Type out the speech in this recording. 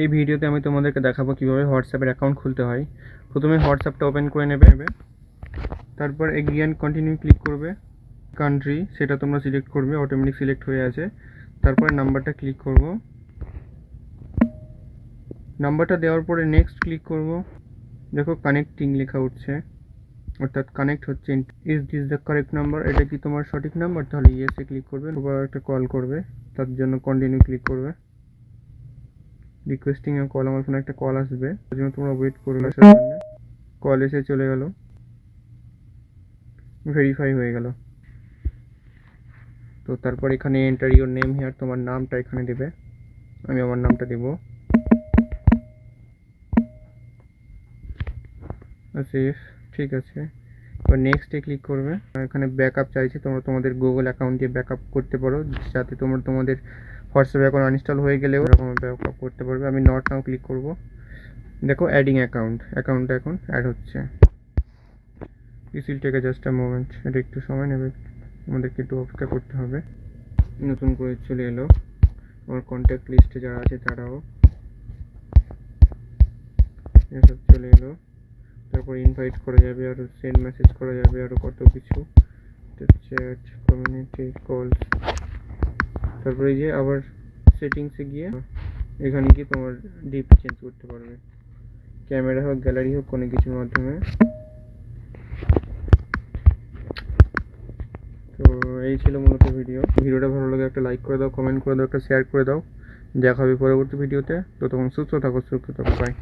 এই ভিডিওতে আমি তোমাদেরকে দেখাবো কীভাবে হোয়াটসঅ্যাপের অ্যাকাউন্ট খুলতে হয়। প্রথমে হোয়াটসঅ্যাপটা ওপেন করে নেবে তারপর এগ্রি অ্যান্ড কন্টিনিউ ক্লিক করবে। কান্ট্রি সেটা তোমরা সিলেক্ট করবে অটোমেটিক সিলেক্ট হয়ে আছে। তারপরে নাম্বারটা ক্লিক করব। নাম্বারটা দেওয়ার পরে নেক্সট ক্লিক করব। দেখো কানেক্টিং লেখা উঠছে। অর্থাৎ কানেক্ট হচ্ছে। Is this the correct number এটা কি তোমার সঠিক নাম্বার তাহলে ইয়েসে ক্লিক করবে। আবার একটা কল করবে। তার জন্য কন্টিনিউ ক্লিক করবে। রিকোয়েস্টিং এ কল আমার ফোনে একটা কল আসবে। তার জন্য তোমরা ওয়েট জন্য। কল এসে চলে গেল। ভেরিফাই হয়ে গেল। তো তারপর এখানে এন্টার ইউর নেম হেয়ার তোমার নামটা এখানে দেবে। আমি আমার নামটা দেব। সেফ ঠিক আছে। এবার নেক্সটে ক্লিক করবে। এখানে ব্যাকআপ চাইছে তোমরা তোমাদের গুগল অ্যাকাউন্ট দিয়ে ব্যাকআপ করতে পারো। যাতে তোমরা তোমাদের হোয়াটসঅ্যাপ অ্যাকাউন্ট আনইনস্টল হয়ে গেলেও এরকম করতে পারবে। আমি নট নাও ক্লিক করব। দেখো অ্যাডিং অ্যাকাউন্ট অ্যাকাউন্টটা এখন অ্যাড হচ্ছে। This will take just a moment এটা একটু সময় নেবে। আমাদেরকে একটু অপেক্ষা করতে হবে। নতুন করে চলে এলো। আমার কন্ট্যাক্ট লিস্টে যারা আছে তারাও এসব চলে এলো। তারপর ইনভাইট করা যাবে আরও সেন্ড মেসেজ করা যাবে আরও কত কিছু। চ্যাট কমিউনিটি কল তারপরে যে আবার সেটিংসে গিয়ে এখানে গিয়ে তোমার ডিপ চেঞ্জ করতে পারবে। ক্যামেরা হোক গ্যালারি হোক, কোনো কিছুর মাধ্যমে। তো এই ছিল মূলত ভিডিও ভিডিওটা ভালো লাগে একটা লাইক করে দাও কমেন্ট করে দাও, একটা শেয়ার করে দাও। দেখা হবে পরবর্তী ভিডিওতে তো। তখন সুস্থ থাকো সুস্থ থাকো। বাই